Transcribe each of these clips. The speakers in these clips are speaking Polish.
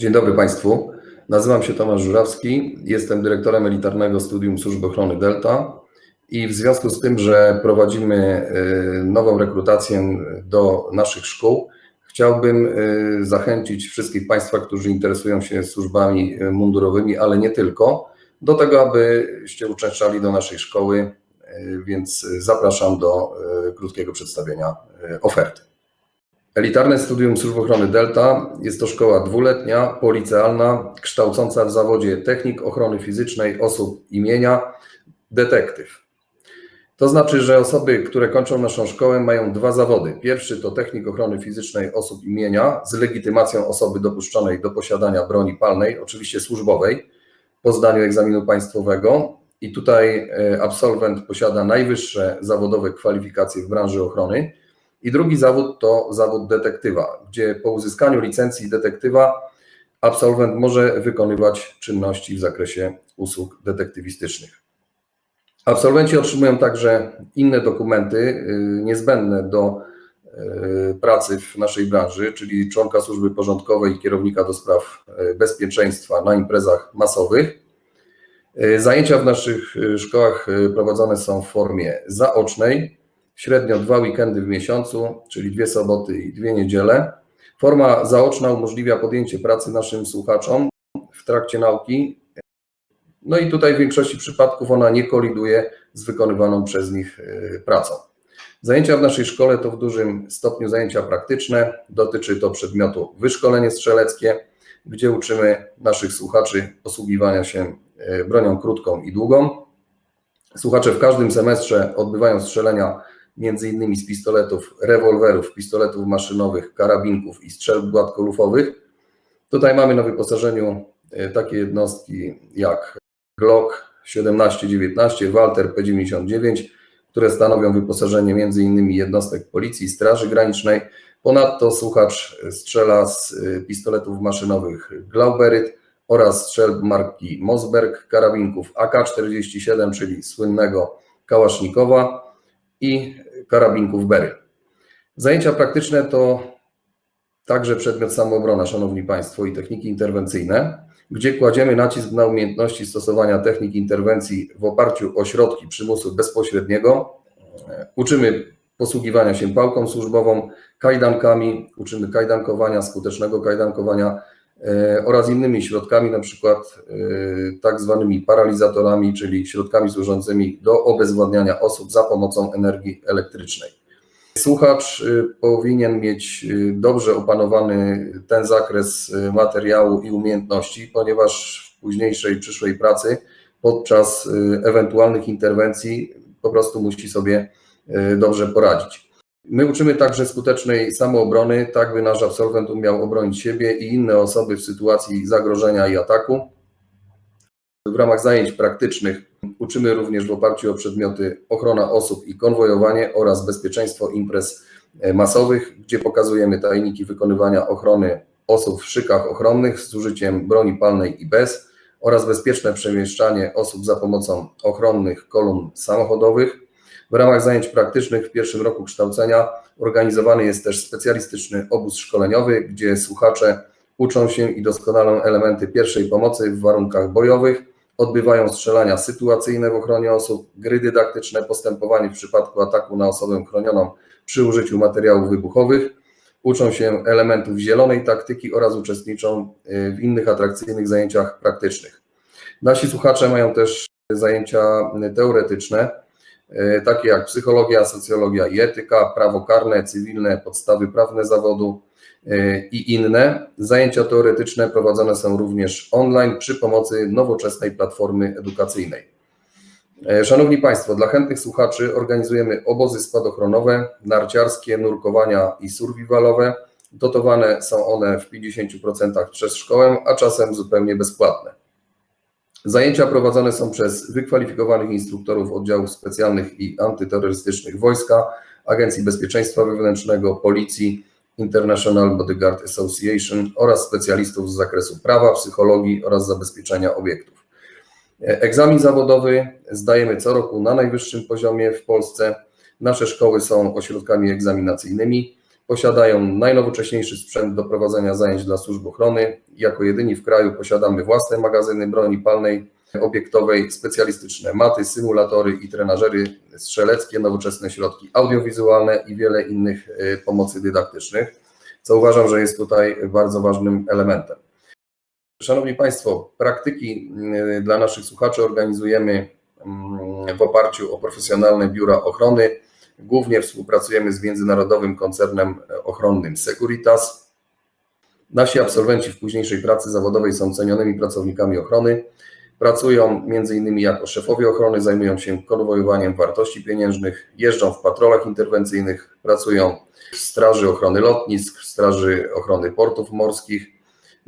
Dzień dobry Państwu. Nazywam się Tomasz Żurawski, jestem dyrektorem elitarnego studium Służby Ochrony Delta i w związku z tym, że prowadzimy y, nową rekrutację do naszych szkół, chciałbym y, zachęcić wszystkich Państwa, którzy interesują się służbami y, mundurowymi, ale nie tylko, do tego, abyście uczęszczali do naszej szkoły, więc zapraszam do krótkiego przedstawienia oferty. Elitarne Studium Służby Ochrony Delta jest to szkoła dwuletnia, policealna, kształcąca w zawodzie technik ochrony fizycznej osób imienia detektyw. To znaczy, że osoby, które kończą naszą szkołę, mają dwa zawody. Pierwszy to technik ochrony fizycznej osób imienia z legitymacją osoby dopuszczonej do posiadania broni palnej, oczywiście służbowej, po zdaniu egzaminu państwowego. I tutaj e, absolwent posiada najwyższe zawodowe kwalifikacje w branży ochrony i drugi zawód to zawód detektywa, gdzie po uzyskaniu licencji detektywa absolwent może wykonywać czynności w zakresie usług detektywistycznych. Absolwenci otrzymują także inne dokumenty y, niezbędne do y, pracy w naszej branży, czyli członka służby porządkowej i kierownika do spraw y, bezpieczeństwa na imprezach masowych. Zajęcia w naszych szkołach prowadzone są w formie zaocznej, średnio dwa weekendy w miesiącu, czyli dwie soboty i dwie niedziele. Forma zaoczna umożliwia podjęcie pracy naszym słuchaczom w trakcie nauki. No i tutaj w większości przypadków ona nie koliduje z wykonywaną przez nich e, pracą. Zajęcia w naszej szkole to w dużym stopniu zajęcia praktyczne. Dotyczy to przedmiotu wyszkolenie strzeleckie, gdzie uczymy naszych słuchaczy posługiwania się e, bronią krótką i długą. Słuchacze w każdym semestrze odbywają strzelenia między innymi z pistoletów, rewolwerów, pistoletów maszynowych, karabinków i strzelb gładkolufowych. Tutaj mamy na wyposażeniu e, takie jednostki jak Glock 17-19, Walter P99, które stanowią wyposażenie innymi jednostek Policji, Straży Granicznej. Ponadto słuchacz strzela z e, pistoletów maszynowych Glauberyt oraz strzelb marki Mosberg, karabinków AK-47, czyli słynnego Kałasznikowa i karabinków Bery. Zajęcia praktyczne to także przedmiot samoobrona, Szanowni Państwo, i techniki interwencyjne, gdzie kładziemy nacisk na umiejętności stosowania technik interwencji w oparciu o środki przymusu bezpośredniego. Uczymy posługiwania się pałką służbową, kajdankami, uczymy kajdankowania, skutecznego kajdankowania oraz innymi środkami, na przykład e, tak zwanymi paralizatorami, czyli środkami służącymi do obezwładniania osób za pomocą energii elektrycznej. Słuchacz y, powinien mieć dobrze opanowany ten zakres materiału i umiejętności, ponieważ w późniejszej, przyszłej pracy, podczas ewentualnych interwencji, po prostu musi sobie dobrze poradzić. My uczymy także skutecznej samoobrony, tak by nasz absolwent umiał obronić siebie i inne osoby w sytuacji zagrożenia i ataku. W ramach zajęć praktycznych uczymy również w oparciu o przedmioty ochrona osób i konwojowanie oraz bezpieczeństwo imprez e, masowych, gdzie pokazujemy tajniki wykonywania ochrony osób w szykach ochronnych z użyciem broni palnej i bez oraz bezpieczne przemieszczanie osób za pomocą ochronnych kolumn samochodowych. W ramach zajęć praktycznych w pierwszym roku kształcenia organizowany jest też specjalistyczny obóz szkoleniowy, gdzie słuchacze uczą się i doskonalą elementy pierwszej pomocy w warunkach bojowych, odbywają strzelania sytuacyjne w ochronie osób, gry dydaktyczne, postępowanie w przypadku ataku na osobę chronioną przy użyciu materiałów wybuchowych, uczą się elementów zielonej taktyki oraz uczestniczą y, w innych atrakcyjnych zajęciach praktycznych. Nasi słuchacze mają też zajęcia teoretyczne, y, takie jak psychologia, socjologia i etyka, prawo karne, cywilne, podstawy prawne zawodu, E, i inne. Zajęcia teoretyczne prowadzone są również online przy pomocy nowoczesnej platformy edukacyjnej. E, szanowni Państwo, dla chętnych słuchaczy organizujemy obozy spadochronowe, narciarskie, nurkowania i survivalowe. Dotowane są one w 50% przez szkołę, a czasem zupełnie bezpłatne. Zajęcia prowadzone są przez wykwalifikowanych instruktorów oddziałów specjalnych i antyterrorystycznych wojska, Agencji Bezpieczeństwa Wewnętrznego, Policji, International Bodyguard Association oraz specjalistów z zakresu prawa, psychologii oraz zabezpieczenia obiektów. Egzamin zawodowy zdajemy co roku na najwyższym poziomie w Polsce. Nasze szkoły są ośrodkami egzaminacyjnymi posiadają najnowocześniejszy sprzęt do prowadzenia zajęć dla służb ochrony. Jako jedyni w kraju posiadamy własne magazyny broni palnej obiektowej, specjalistyczne maty, symulatory i trenażery strzeleckie, nowoczesne środki audiowizualne i wiele innych y, pomocy dydaktycznych, co uważam, że jest tutaj bardzo ważnym elementem. Szanowni Państwo, praktyki y, dla naszych słuchaczy organizujemy mm, w oparciu o profesjonalne biura ochrony. Głównie współpracujemy z międzynarodowym koncernem ochronnym Securitas. Nasi absolwenci w późniejszej pracy zawodowej są cenionymi pracownikami ochrony. Pracują m.in. jako szefowie ochrony, zajmują się konwojowaniem wartości pieniężnych, jeżdżą w patrolach interwencyjnych, pracują w Straży Ochrony Lotnisk, w Straży Ochrony Portów Morskich,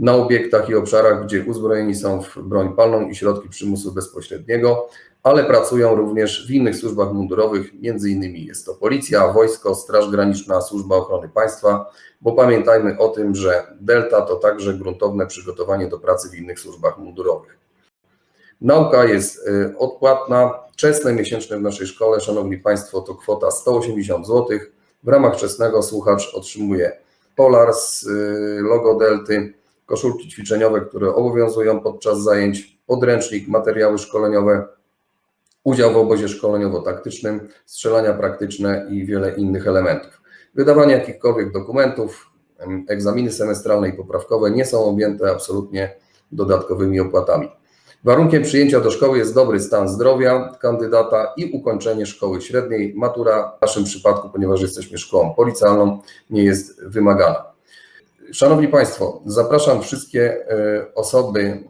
na obiektach i obszarach, gdzie uzbrojeni są w broń palną i środki przymusu bezpośredniego, ale pracują również w innych służbach mundurowych, innymi jest to Policja, Wojsko, Straż Graniczna, Służba Ochrony Państwa, bo pamiętajmy o tym, że Delta to także gruntowne przygotowanie do pracy w innych służbach mundurowych. Nauka jest y, odpłatna. Czesne miesięczne w naszej szkole, Szanowni Państwo, to kwota 180 zł. W ramach czesnego słuchacz otrzymuje polar z y, logo Delty, koszulki ćwiczeniowe, które obowiązują podczas zajęć, podręcznik, materiały szkoleniowe, udział w obozie szkoleniowo-taktycznym, strzelania praktyczne i wiele innych elementów. Wydawanie jakichkolwiek dokumentów, egzaminy semestralne i poprawkowe nie są objęte absolutnie dodatkowymi opłatami. Warunkiem przyjęcia do szkoły jest dobry stan zdrowia kandydata i ukończenie szkoły średniej. Matura w naszym przypadku, ponieważ jesteśmy szkołą policjalną, nie jest wymagana. Szanowni Państwo, zapraszam wszystkie e, osoby,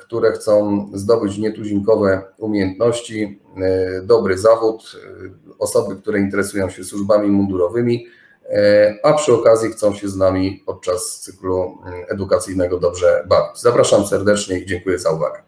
które chcą zdobyć nietuzinkowe umiejętności, e, dobry zawód, e, osoby, które interesują się służbami mundurowymi, a przy okazji chcą się z nami podczas cyklu edukacyjnego dobrze bawić. Zapraszam serdecznie i dziękuję za uwagę.